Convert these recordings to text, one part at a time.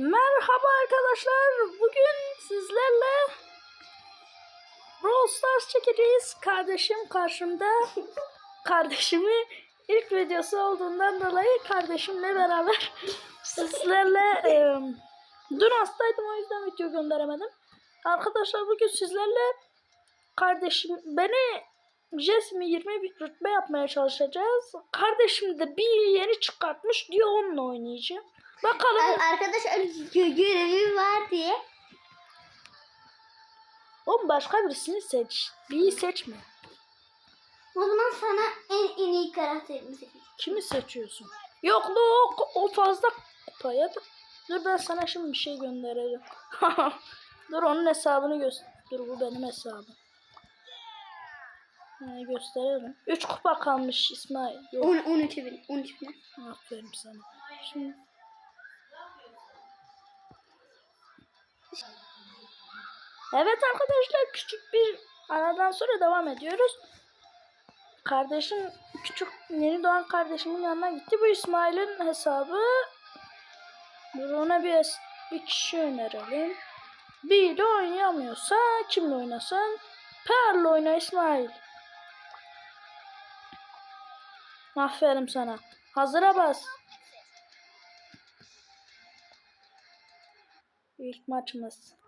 Merhaba arkadaşlar. Bugün sizlerle Brawl Stars çekeceğiz. Kardeşim karşımda. Kardeşimi ilk videosu olduğundan dolayı kardeşimle beraber sizlerle e, dün hastaydım o yüzden video gönderemedim. Arkadaşlar bugün sizlerle kardeşim beni Jesmi 20 bir rütbe yapmaya çalışacağız. Kardeşim de bir yeni çıkartmış diyor onunla oynayacağım. Bakalım. Ar- Arkadaşlar gö- görevi var diye. Oğlum başka birisini seç. Biri seçme. O zaman sana en, en iyi karakterimi seçeceğim. Kimi seçiyorsun? Yok la o, fazla kupaya da. Dur ben sana şimdi bir şey göndereceğim. Dur onun hesabını göster. Dur bu benim hesabım. Ha, gösterelim. 3 kupa kalmış İsmail. Yok 10 13 bin 13 bin. aferin sana. Şimdi Evet arkadaşlar küçük bir aradan sonra devam ediyoruz. Kardeşim küçük yeni doğan kardeşimin yanına gitti. Bu İsmail'in hesabı. Ona bir, bir kişi önerelim. Bir de oynayamıyorsa kimle oynasın? Pearl oyna İsmail. Aferin sana. Hazıra bas. İlk maçımız.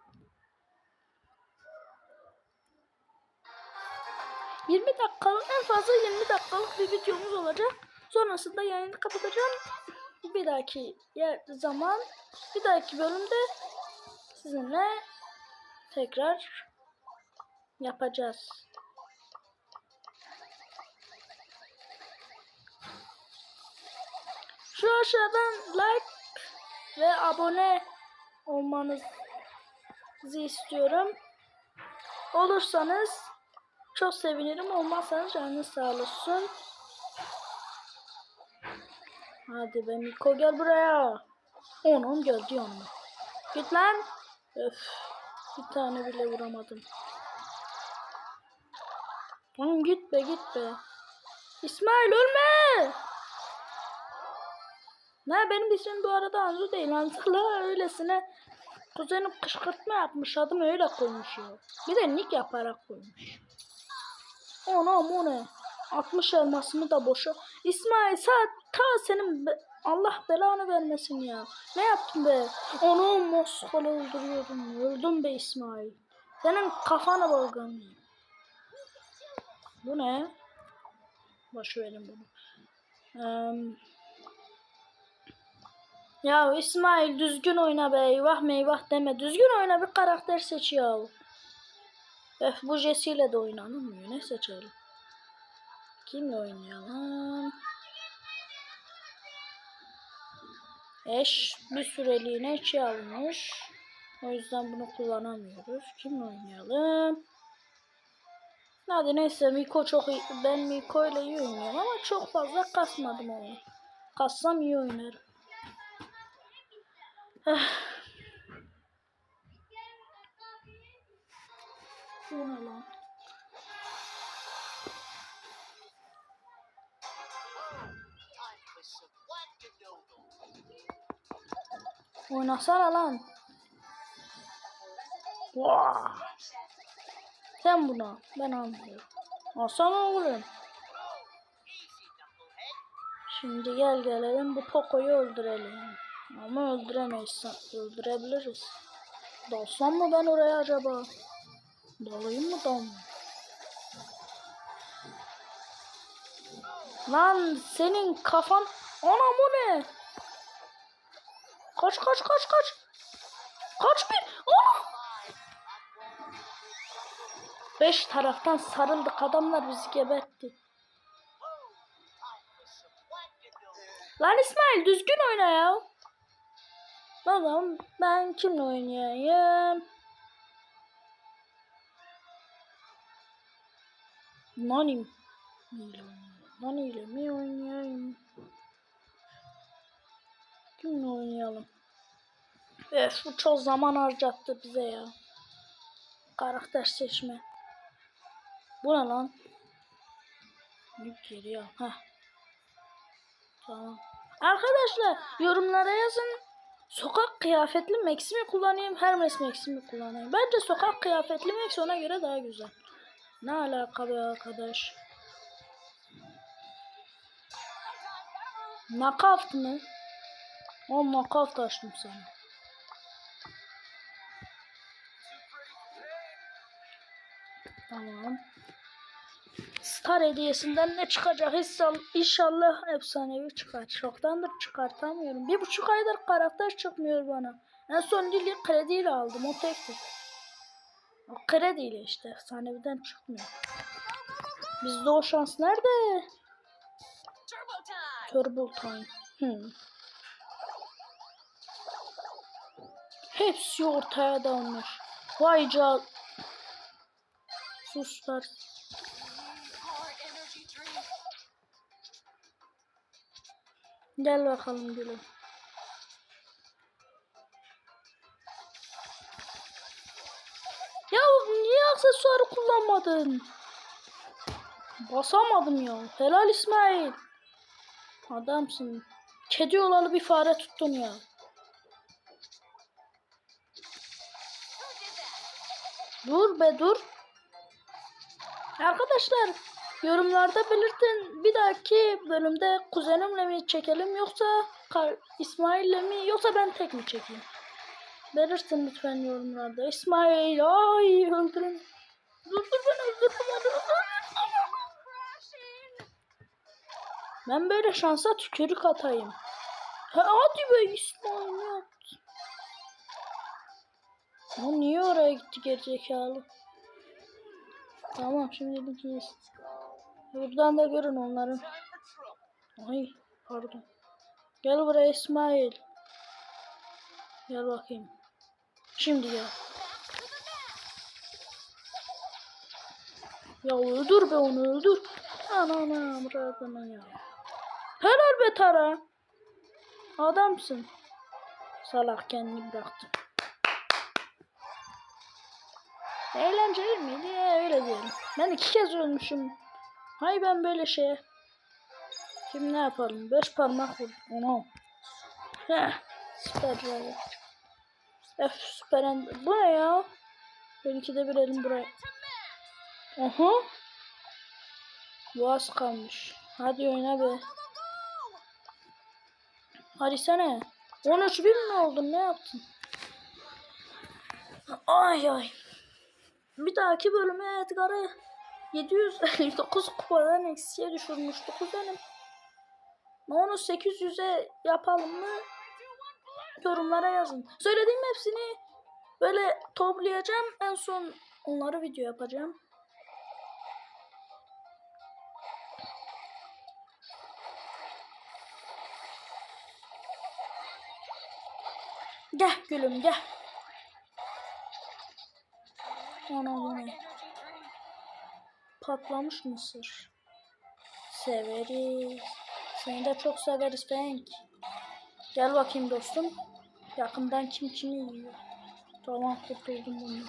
20 dakikalık en fazla 20 dakikalık bir videomuz olacak. Sonrasında yayını kapatacağım. Bir dahaki yer zaman bir dahaki bölümde sizinle tekrar yapacağız. Şu aşağıdan like ve abone olmanızı istiyorum. Olursanız çok sevinirim. Olmazsanız canınız sağ olsun. Hadi be Miko gel buraya. Onun geldi yanıma. Git lan. Öf. Bir tane bile vuramadım. Oğlum git be git be. İsmail ölme. Ne benim ismim bu arada Anzu değil. Anzu'la öylesine kuzenim kışkırtma yapmış. Adım öyle koymuş ya. Bir de nick yaparak koymuş. Anam o ne? 60 elmasımı da boşa. İsmail saat ta senin be- Allah belanı vermesin ya. Ne yaptın be? Onu Moskvalı öldürüyordum. Öldüm be İsmail. Senin kafana balgam. Bu ne? Boş verin bunu. Eee ya İsmail düzgün oyna be. Eyvah meyvah deme. Düzgün oyna bir karakter seç ya. Öf bu Jesse ile de oynanılmıyor. Ne seçelim? Kimle oynayalım? Eş bir süreliğine içi almış. O yüzden bunu kullanamıyoruz. Kimle oynayalım? Hadi neyse Miko çok iyi. Ben Miko ile iyi oynuyorum ama çok fazla kasmadım onu. Kassam iyi oynarım. Eh. Bu ne lan? Oynasana lan. Vaa. Sen buna. Ben almıyorum. Alsana oğlum. Şimdi gel gelelim bu Poco'yu öldürelim. Ama öldüremeyiz. Öldürebiliriz. Dalsam mı ben oraya acaba? Dalayım mı mı? Lan senin kafan... Anam o ne? Kaç kaç kaç kaç. Kaç bir. Ana! Beş taraftan sarıldık adamlar bizi gebertti. Lan İsmail düzgün oyna ya. Zaman ben kimle oynayayım? Nani ile oynayayım? Nani mi oynayayım? Kimle oynayalım? Öf bu çok zaman harcattı bize ya. Karakter seçme. Bu ne lan? Yük al. Heh. Tamam. Arkadaşlar yorumlara yazın. Sokak kıyafetli Max'i mi kullanayım, Hermes Max'i mi kullanayım? Bence sokak kıyafetli Max ona göre daha güzel. Ne alaka be arkadaş? Knockout mı? O knockout açtım sana. Tamam. Star hediyesinden ne çıkacak İnşallah, efsanevi çıkar. Çoktandır çıkartamıyorum. Bir buçuk aydır karakter çıkmıyor bana. En son Lily krediyle aldım. O tekti. O krediyle işte. Efsaneviden çıkmıyor. Bizde o şans nerede? Turbo Time. Hmm. Hepsi ortaya dalmış. Vay can. Suslar. Gel bakalım gülüm. Ya niye aksesuarı kullanmadın? Basamadım ya. Helal İsmail. Adamsın. Kedi olalı bir fare tuttun ya. Dur be dur. Arkadaşlar yorumlarda belirtin bir dahaki bölümde kuzenimle mi çekelim yoksa İsmail'le mi yoksa ben tek mi çekeyim? Belirtin lütfen yorumlarda. İsmail ay öldürün. Dur dur ben öldürdüm onu. Ben böyle şansa tükürük atayım. Ha, hadi be İsmail ne yaptın? O niye oraya gitti gerizekalı? Tamam şimdilik iyiyiz. Buradan da görün onların. Ay pardon. Gel buraya İsmail. Gel bakayım. Şimdi gel. Ya öldür be onu öldür. Anam bırakın ya. Helal be Tara. Adamsın. Salak kendini bıraktı. Eğlenceli miydi? Ya, öyle diyelim. Ben iki kez ölmüşüm. Hay ben böyle şeye. Şimdi ne yapalım? Beş parmak vur. Onu. Heh. Süper driver. Öf süper end- Bu ne ya? Belki de bir elim buraya. Aha. Boğaz kalmış. Hadi oyna be. Hadi sene. 13 bin mi oldun? Ne yaptın? Ay ay. Bir dahaki bölüme Edgar'ı 759 kupadan eksiye düşürmüştü kuzenim. Onu 800'e yapalım mı? Yorumlara yazın. Söylediğim hepsini böyle toplayacağım. En son onları video yapacağım. Gel gülüm gel. Ana bu? Patlamış mısır. Severiz. Seni de çok severiz Frank. Gel bakayım dostum. Yakından kim kimi yiyor. Tamam kurtuldum bundan.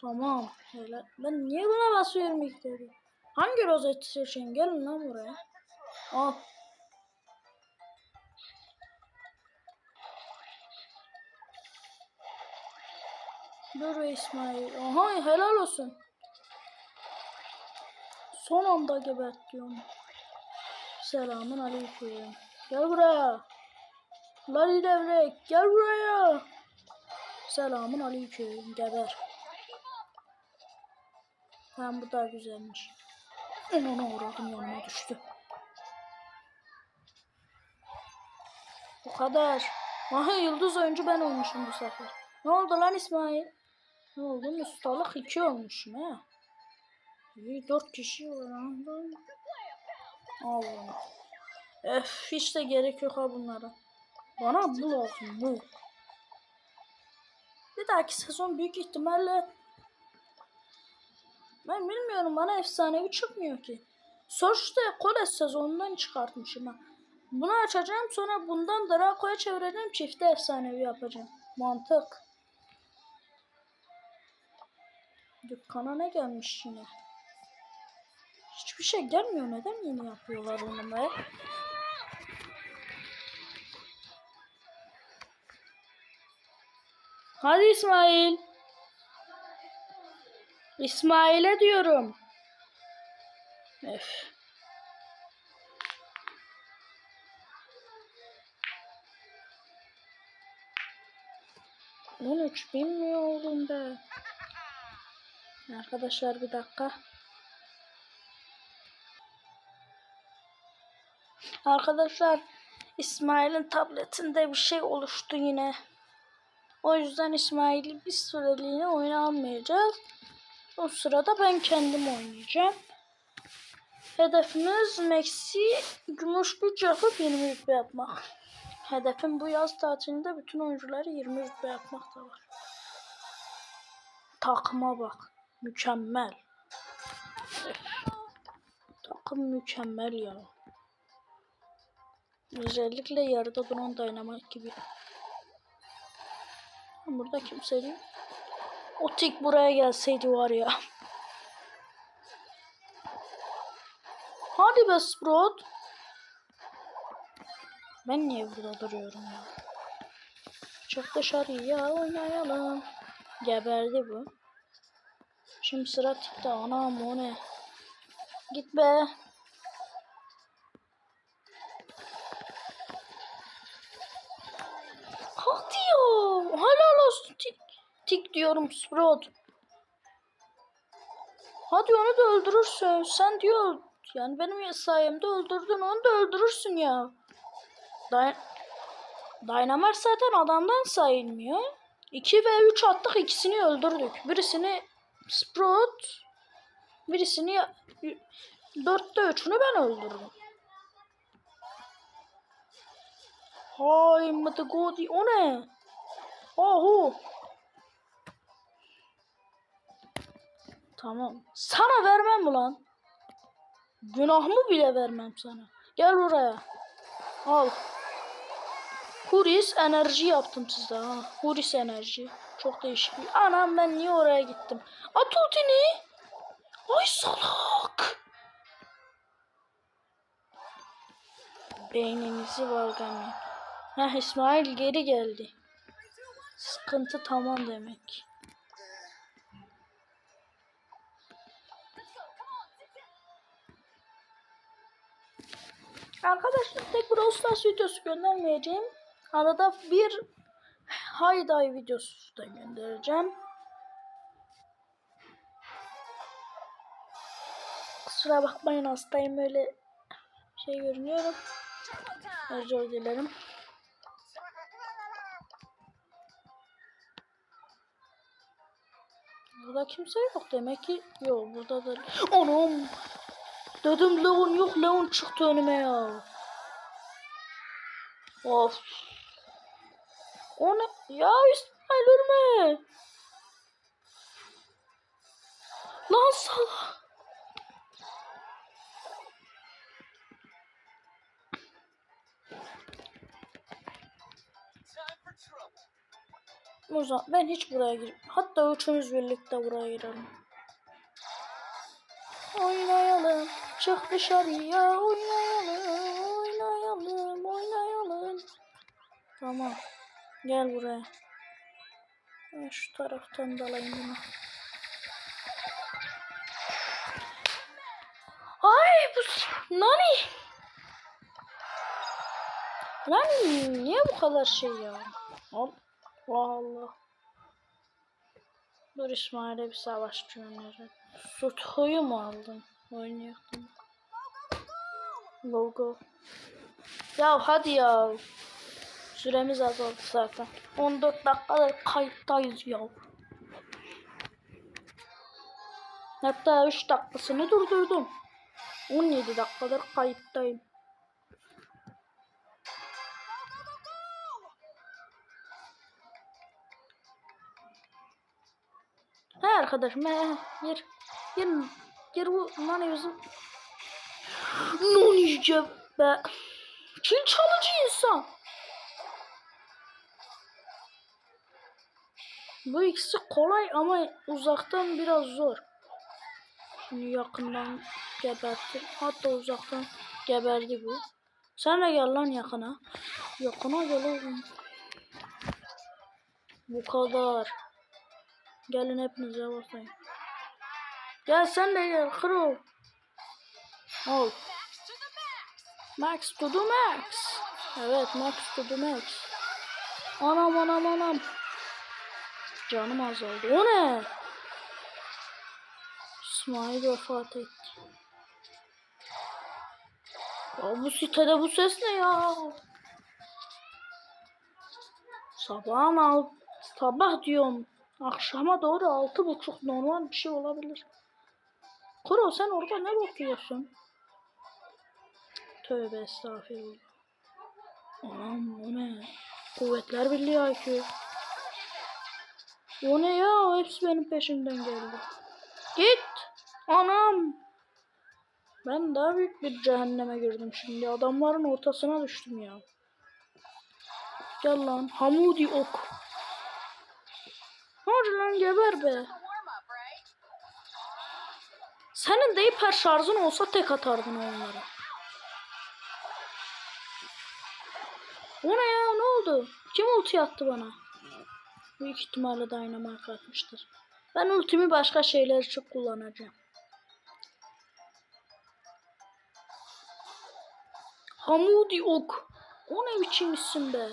Tamam. Öyle. Ben niye buna basıyorum ilk defa? Hangi rozeti seçeyim? Gelin lan buraya. Al. Dur İsmail. Aha helal olsun. Son anda gebertiyorum. Selamun aleyküm. Gel buraya. Lali devrek gel buraya. Selamun aleyküm. Geber. Tamam bu da güzelmiş. Ona uğradım yanıma düştü. Bu kadar. Aha yıldız oyuncu ben olmuşum bu sefer. Ne oldu lan İsmail? Ne oldu? Ustalık 2 olmuşum ha. İyi 4 kişi var anda. Allah. Öf hiç de gerek yok ha bunlara. Bana bu lazım bu. Bir dahaki sezon büyük ihtimalle ben bilmiyorum bana efsanevi çıkmıyor ki. Sonuçta kolej sezonundan çıkartmışım ha. Bunu açacağım sonra bundan Draco'ya çevireceğim çifte efsanevi yapacağım. Mantık. Dükkana ne gelmiş yine? Hiçbir şey gelmiyor. Neden yeni yapıyorlar onu be? Hadi İsmail. İsmail'e diyorum. Öf. On üç bin mi oldum be? Arkadaşlar bir dakika. Arkadaşlar İsmail'in tabletinde bir şey oluştu yine. O yüzden İsmail'i bir süreliğine oyuna almayacağız. O sırada ben kendim oynayacağım. Hedefimiz Max'i gümüş güç yapıp 20 rütbe yapmak. Hedefim bu yaz tatilinde bütün oyuncuları 20 rütbe yapmak da var. Takıma bak. Mükemmel. Takım mükemmel ya. Özellikle yarıda duran dynamite gibi. Burada kimse değil. O tik buraya gelseydi var ya. Hadi be Sprout. Ben niye burada duruyorum ya? Çık dışarıya oynayalım. Geberdi bu. Şimdi sıra tikte anam o ne? Git be. Hadi ya. Helal olsun tik. Tik diyorum Sprout. Hadi onu da öldürürsün. Sen diyor yani benim sayemde öldürdün onu da öldürürsün ya. Day Dynamite zaten adamdan sayılmıyor. 2 ve 3 attık ikisini öldürdük. Birisini Sprout birisini 4'te 3'ünü ben öldürdüm. Hay Mıtıgodi o ne? Oho. Tamam. Sana vermem ulan. Günahımı bile vermem sana. Gel buraya. Al. Huris enerji yaptım size ha. Huris enerji. Çok değişik bir. Anam ben niye oraya gittim? At ultini. Ay salak. Beyninizi valgamayın. Heh İsmail geri geldi. Sıkıntı tamam demek. Arkadaşlar tek Brawl Stars videosu göndermeyeceğim. Arada bir Hayday videosu da göndereceğim. Kusura bakmayın hastayım öyle şey görünüyorum. Özür dilerim. Burada kimse yok demek ki. Yok burada da. Anam. Dedim Leon yok Leon çıktı önüme ya. Of. O ne? Ya İsmail ölme. Lan salak. Zaman ben hiç buraya girip hatta üçümüz birlikte buraya girelim. Oynayalım. Çık dışarıya oynayalım. Oynayalım. Oynayalım. Tamam. Gel buraya. Ben şu taraftan dalayım bunu. Ay bu Nani? Nani niye bu kadar şey ya? Allah Allah. Dur İsmail'e bir savaşçı önerim. Suto'yu mu aldın? Oynayacaktım. Logo. Ya hadi ya. Süremiz azaldı zaten. 14 dakikadır kayıttayız ya. Hatta 3 dakikasını durdurdum. 17 dakikadır kayıttayım. He arkadaşım he gir. Gir. Gir bu nane bizim. Ne yiyeceğim be. Çin çalıcı insan. Bu ikisi kolay ama uzaktan biraz zor. Şimdi yakından gebertir. Hatta uzaktan geberdi bu. Sen de gel lan yakına. Yakına gel oğlum. Bu kadar. Gelin hepinize bakayım. Gel sen de gel kro. Al. Max to the max. Evet Max to the max. Anam anam anam. Canım azaldı. O ne? İsmail vefat etti. Ya bu sitede bu ses ne ya? Sabahın al sabah diyorum. Akşama doğru altı buçuk normal bir şey olabilir. Kuro sen orada ne bakıyorsun? Tövbe estağfurullah. Anam o ne? Kuvvetler Birliği IQ. O ne ya? Hepsi benim peşimden geldi. Git. Anam. Ben daha büyük bir cehenneme girdim şimdi. Adamların ortasına düştüm ya. Gel lan. Hamudi ok. Hadi lan geber be. Senin de hiper şarjın olsa tek atardın onlara. O ne ya ne oldu? Kim ulti attı bana? Büyük ihtimalle Dynamite atmıştır. Ben ultimi başka şeyler için kullanacağım. Hamudi Ok. O ne biçim isim be?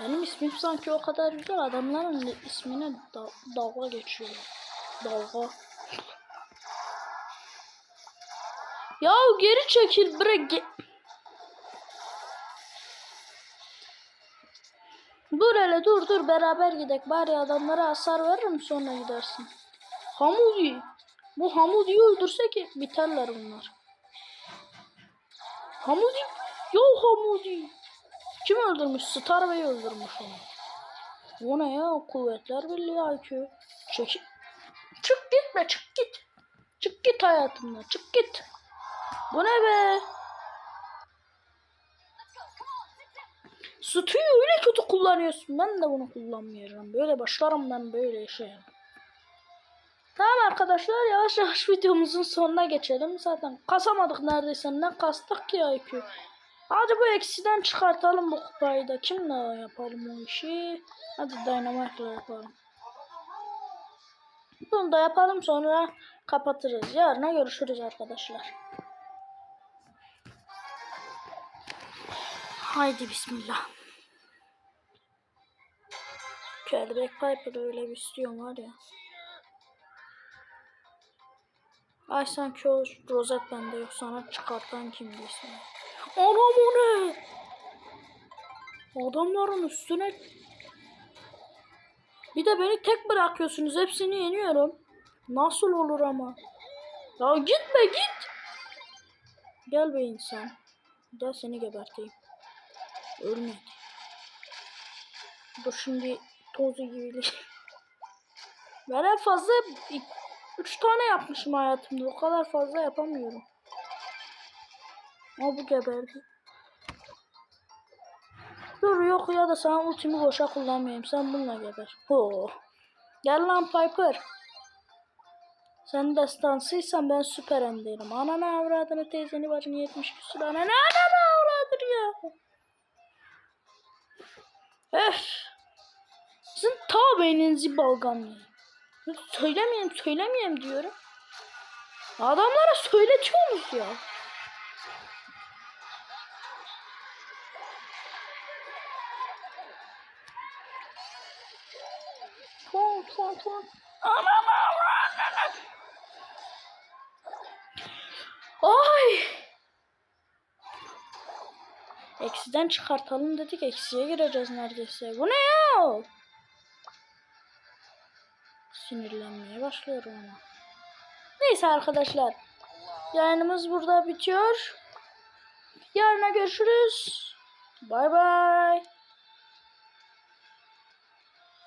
Benim ismim sanki o kadar güzel adamların ismine da- dalga geçiyor. Dalga. Ya geri çekil bre ge- Dur hele dur dur beraber gidek bari adamlara hasar veririm sonra gidersin. Hamudi. Bu Hamudi'yi öldürsek biterler bunlar. Hamudi. Yo Hamudi. Kim öldürmüş? Star Bey öldürmüş onu. O ne ya? Kuvvetler Birliği IQ. Çek. Çık gitme çık git. Çık git hayatımdan çık git. Bu ne be? Sütüyü öyle kötü kullanıyorsun. Ben de bunu kullanmayacağım. Böyle başlarım ben böyle şey. Tamam arkadaşlar yavaş yavaş videomuzun sonuna geçelim. Zaten kasamadık neredeyse. Ne kastık ki IQ. Hadi bu eksiden çıkartalım bu kupayı da. Kimle yapalım o işi? Hadi Dynamite'la yapalım. Bunu da yapalım sonra kapatırız. Yarına görüşürüz arkadaşlar. Haydi bismillah. Kelebek Piper öyle bir istiyorum var ya. Ay sanki o rozet bende yok. Sana çıkartan kimdi ismi? Anam o ne? Adamların üstüne bir de beni tek bırakıyorsunuz. Hepsini yeniyorum. Nasıl olur ama? Ya gitme git. Gel be insan. Gel seni geberteyim. Ölme. Dur şimdi tozu gibi. Ben en fazla ik- üç tane yapmışım hayatımda. O kadar fazla yapamıyorum. Ama bu geberdi. Dur yok ya da sana ultimi boşa kullanmayayım. Sen bununla geber. Ho. Gel lan Piper. Sen destansıysan ben süper enderim. Ananı avradını teyzeni bacını 70 küsur. Ananı ananı avradını ya. Öf. Sizin ta beyninizi balgamlayın. Söylemeyeyim söylemeyeyim diyorum. Adamlara söyletiyorsunuz ya. Ton ton ton. Anam avradını. Ay. Eksiden çıkartalım dedik. Eksiye gireceğiz neredeyse. Bu ne ya? Sinirlenmeye başlıyorum ama. Neyse arkadaşlar. Yayınımız burada bitiyor. Yarına görüşürüz. Bay bay.